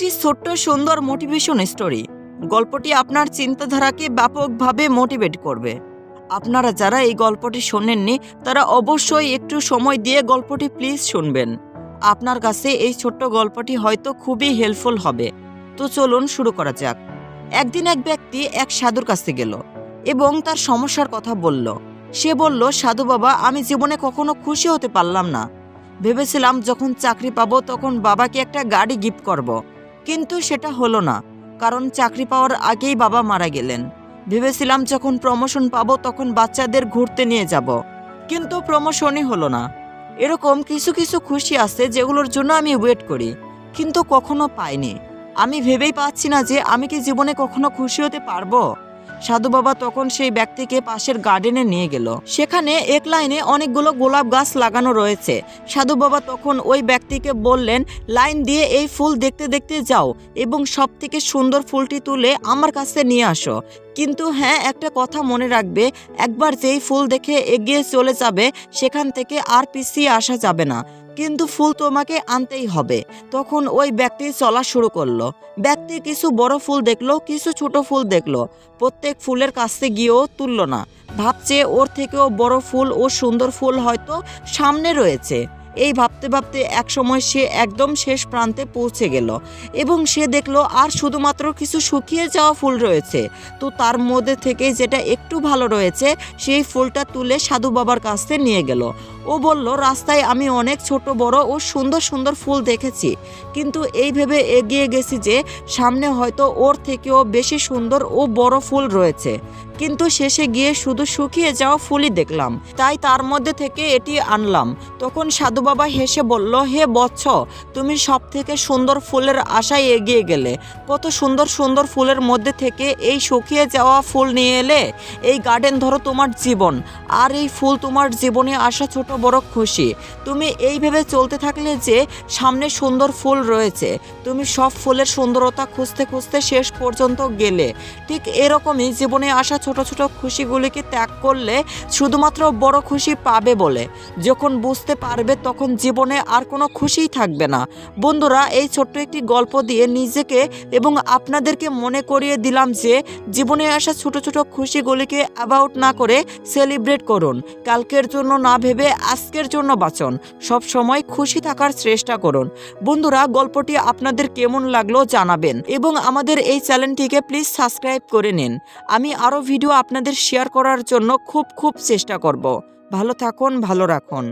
একটি ছোট্ট সুন্দর মোটিভেশন স্টোরি গল্পটি আপনার চিন্তাধারাকে ব্যাপকভাবে মোটিভেট করবে। আপনারা যারা এই গল্পটি শোনেননি, তারা অবশ্যই একটু সময় দিয়ে গল্পটি প্লিজ শুনবেন। আপনার কাছে এই ছোট্ট গল্পটি হয়তো খুবই হেল্পফুল হবে। তো চলুন শুরু করা যাক। একদিন এক ব্যক্তি এক সাধুর কাছে গেল এবং তার সমস্যার কথা বলল। সে বলল, সাধু বাবা, আমি জীবনে কখনো খুশি হতে পারলাম না। ভেবেছিলাম যখন চাকরি পাবো তখন বাবাকে একটা গাড়ি গিফট করব। কিন্তু সেটা হলো না, কারণ চাকরি পাওয়ার আগেই বাবা মারা গেলেন। ভেবেছিলাম যখন প্রমোশন পাবো তখন বাচ্চাদের ঘুরতে নিয়ে যাব, কিন্তু প্রমোশনই হলো না। এরকম কিছু কিছু খুশি আছে যেগুলোর জন্য আমি ওয়েট করি, কিন্তু কখনো পাইনি। আমি ভেবেই পাচ্ছি না যে আমি কি জীবনে কখনো খুশি হতে পারব। সাধু বাবা তখন সেই ব্যক্তিকে পাশের গার্ডেনে নিয়ে গেল। সেখানে এক লাইনে অনেকগুলো গোলাপ গাছ লাগানো রয়েছে। সাধু বাবা তখন ওই ব্যক্তিকে বললেন, লাইন দিয়ে এই ফুল দেখতে দেখতে যাও এবং সব থেকে সুন্দর ফুলটি তুলে আমার কাছে নিয়ে আসো। কিন্তু হ্যাঁ একটা কথা মনে রাখবে, একবার যেই ফুল দেখে এগিয়ে চলে যাবে, সেখান থেকে আর পিছিয়ে আসা যাবে না। কিন্তু ফুল তোমাকে আনতেই হবে। তখন ওই ব্যক্তি চলা শুরু করল। ব্যক্তি কিছু বড় ফুল দেখল, কিছু ছোট ফুল দেখল। প্রত্যেক ফুলের কাছে গিয়েও তুলল না। ভাবছে ওর থেকেও বড় ফুল ও সুন্দর ফুল হয়তো সামনে রয়েছে। এই ভাবতে ভাবতে একসময় সে একদম শেষ প্রান্তে পৌঁছে গেল এবং সে দেখল আর শুধুমাত্র কিছু শুকিয়ে যাওয়া ফুল রয়েছে। তো তার মধ্যে থেকে যেটা একটু ভালো রয়েছে, সেই ফুলটা তুলে সাধু বাবার কাছে নিয়ে গেল। ও বলল, রাস্তায় আমি অনেক ছোট, বড় ও সুন্দর সুন্দর ফুল দেখেছি। কিন্তু এই ভেবে এগিয়ে গেছি যে সামনে হয়তো ওর থেকেও বেশি সুন্দর ও বড় ফুল রয়েছে। কিন্তু শেষে গিয়ে শুধু শুকিয়ে যাওয়া ফুলই দেখলাম। তাই তার মধ্যে থেকে এটি আনলাম। তখন সাধু বাবা হেসে বলল, হে বৎস, তুমি সব থেকে সুন্দর ফুলের আশায় এগিয়ে গেলে। কত সুন্দর সুন্দর ফুলের মধ্যে থেকে এই শুকিয়ে যাওয়া ফুল নিয়ে এলে, এই গার্ডেন ধরো তোমার জীবন। আর এই ফুল তোমার জীবনে আসা ছোট বড় খুশি। তুমি এই ভেবে চলতে থাকলে যে সামনে সুন্দর ফুল রয়েছে। তুমি সব ফুলের সুন্দরতা খুঁজতে খুঁজতে শেষ পর্যন্ত গেলে। ঠিক এরকমই জীবনে আসা ছোট ছোট খুশিগুলিকে ত্যাগ করলে শুধুমাত্র বড় খুশি পাবে বলে। যখন বুঝতে পারবে, তখন জীবনে আর কোনো খুশিই থাকবে না। বন্ধুরা, এই ছোট্ট একটি গল্প দিয়ে নিজেকে এবং আপনাদেরকে মনে করিয়ে দিলাম যে, জীবনে আসা ছোট ছোট খুশিগুলিকে অ্যাবাউট না করে সেলিব্রেট করুন। কালকের জন্য না ভেবে আজকের জন্য বাঁচন। সব সময় খুশি থাকার চেষ্টা করুন। বন্ধুরা, গল্পটি আপনাদের কেমন লাগল জানাবেন এবং আমাদের এই চ্যানেলটিকে প্লিজ সাবস্ক্রাইব করে নিন। আমি আরও ভিডিও আপনাদের শেয়ার করার জন্য খুব খুব চেষ্টা করব। ভালো থাকুন ভালো রাখুন।